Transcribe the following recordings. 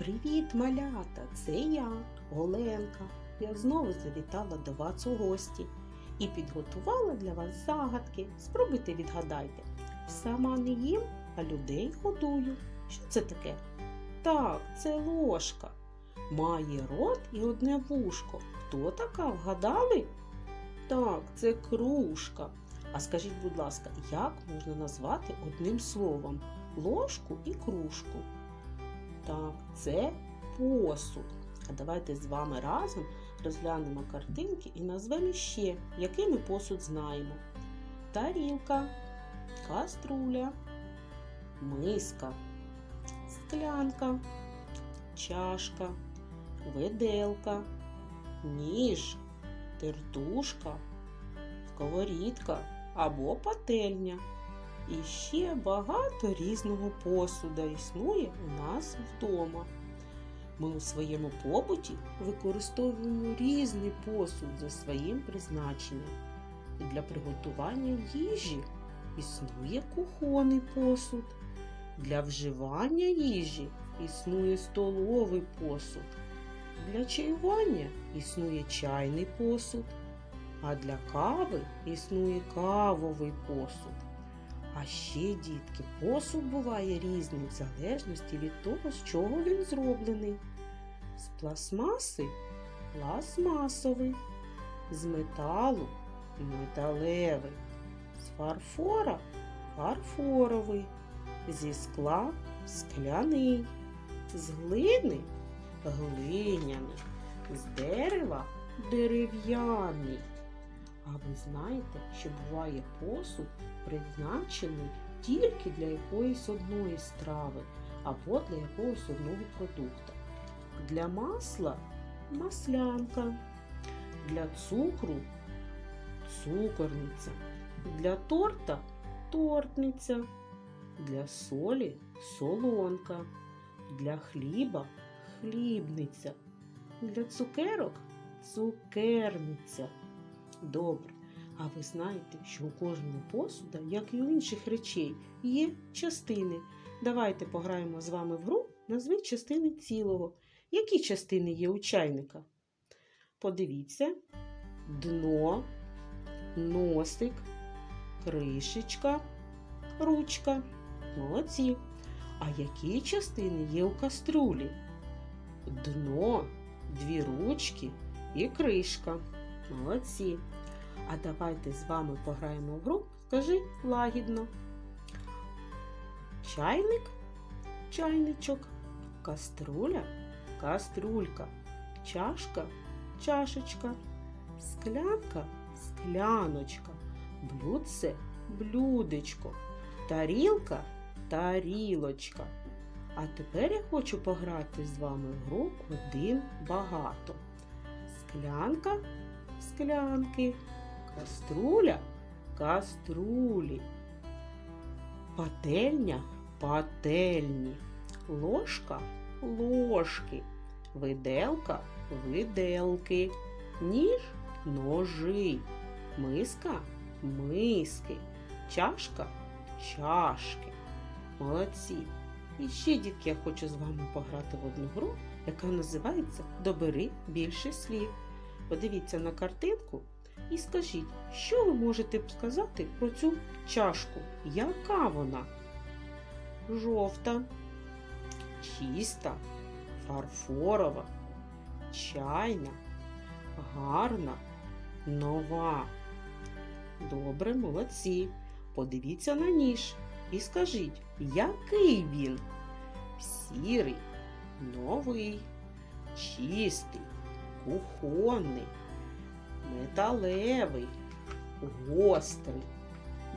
Привіт, малята! Це я, Оленка. Я знову завітала до вас у гості і підготувала для вас загадки. Спробуйте відгадайте. Сама не їм, а людей годую. Що це таке? Так, це ложка. Має рот і одне вушко. Хто така? Вгадали? Так, це кружка. А скажіть, будь ласка, як можна назвати одним словом ложку і кружку? Так, це посуд. А давайте з вами разом розглянемо картинки і назвемо ще, який ми посуд знаємо. Тарілка, каструля, миска, склянка, чашка, виделка, ніж, тертушка, сковорідка або пательня. І ще багато різного посуда існує у нас вдома. Ми у своєму побуті використовуємо різний посуд за своїм призначенням. Для приготування їжі існує кухонний посуд. Для вживання їжі існує столовий посуд. Для чаювання існує чайний посуд, а для кави існує кавовий посуд. А ще, дітки, посуд буває різний в залежності від того, з чого він зроблений. З пластмаси пластмасовий, з металу металевий, з фарфора фарфоровий, зі скла скляний, з глини глиняний, з дерева дерев'яний. А ви знаєте, що буває посуд призначений тільки для якоїсь одної страви або для якогось одного продукту. Для масла маслянка, для цукру цукорниця, для торта тортниця, для солі солонка, для хліба хлібниця, для цукерок цукерниця. Добре. А ви знаєте, що у кожного посуда, як і у інших речей, є частини. Давайте пограємо з вами в гру назвіть частини цілого. Які частини є у чайника? Подивіться: дно, носик, кришечка, ручка. Молодці. А які частини є у каструлі? Дно, дві ручки і кришка. Молодці. А давайте з вами пограємо в гру. Скажи лагідно. Чайник, чайничок, каструля, каструлька, чашка, чашечка, склянка, скляночка, блюдце, блюдечко, тарілка, тарілочка. А тепер я хочу пограти з вами в гру один багато. Склянка, склянки, каструля, каструлі, пательня, пательні, ложка, ложки, виделка, виделки, ніж, ножи, миска, миски, чашка, чашки. Молодці. І ще, дітки, я хочу з вами пограти в одну гру, яка називається Добери більше слів. Подивіться на картинку і скажіть, що ви можете сказати про цю чашку? Яка вона? Жовта, чиста, фарфорова, чайна, гарна, нова. Добре, молодці. Подивіться на ніж і скажіть, який він? Сірий, новий, чистий, кухонний, металевий, гострий.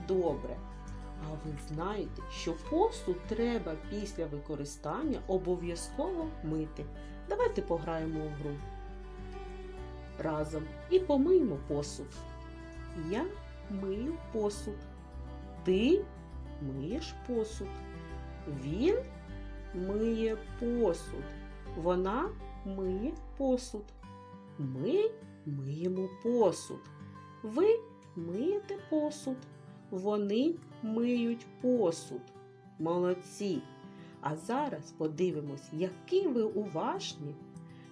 Добре. А ви знаєте, що посуд треба після використання обов'язково мити. Давайте пограємо в гру разом і помиємо посуд. Я мию посуд. Ти миєш посуд. Він миє посуд. Вона миє посуд. Ми миємо посуд. Ви миєте посуд. Вони миють посуд. Молодці. А зараз подивимось, які ви уважні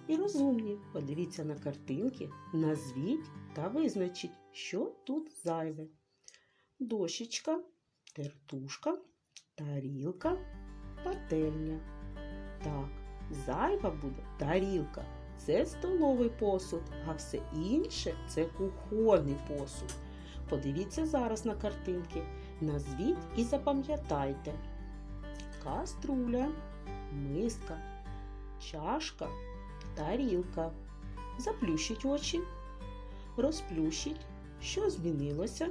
і розумні. Подивіться на картинки, назвіть та визначіть, що тут зайве. Дощечка, тертушка, тарілка, пательня. Так, зайва буде тарілка. Це столовий посуд, а все інше це кухонний посуд. Подивіться зараз на картинки, назвіть і запам'ятайте. Каструля, миска, чашка, тарілка. Заплющіть очі, розплющіть, що змінилося.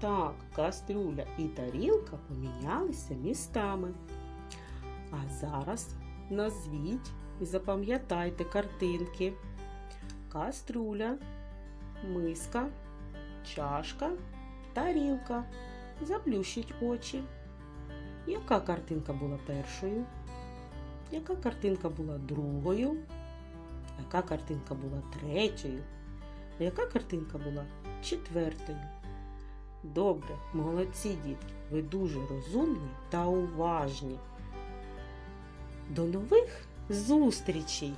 Так, кастрюля і тарілка помінялися містами. А зараз назвіть і запам'ятайте картинки. Кастрюля, миска, чашка, тарілка. Заплющіть очі. Яка картинка була першою? Яка картинка була другою? Яка картинка була третьою? Яка картинка була четвертою? Добре, молодці дітки, ви дуже розумні та уважні. До нових зустрічей!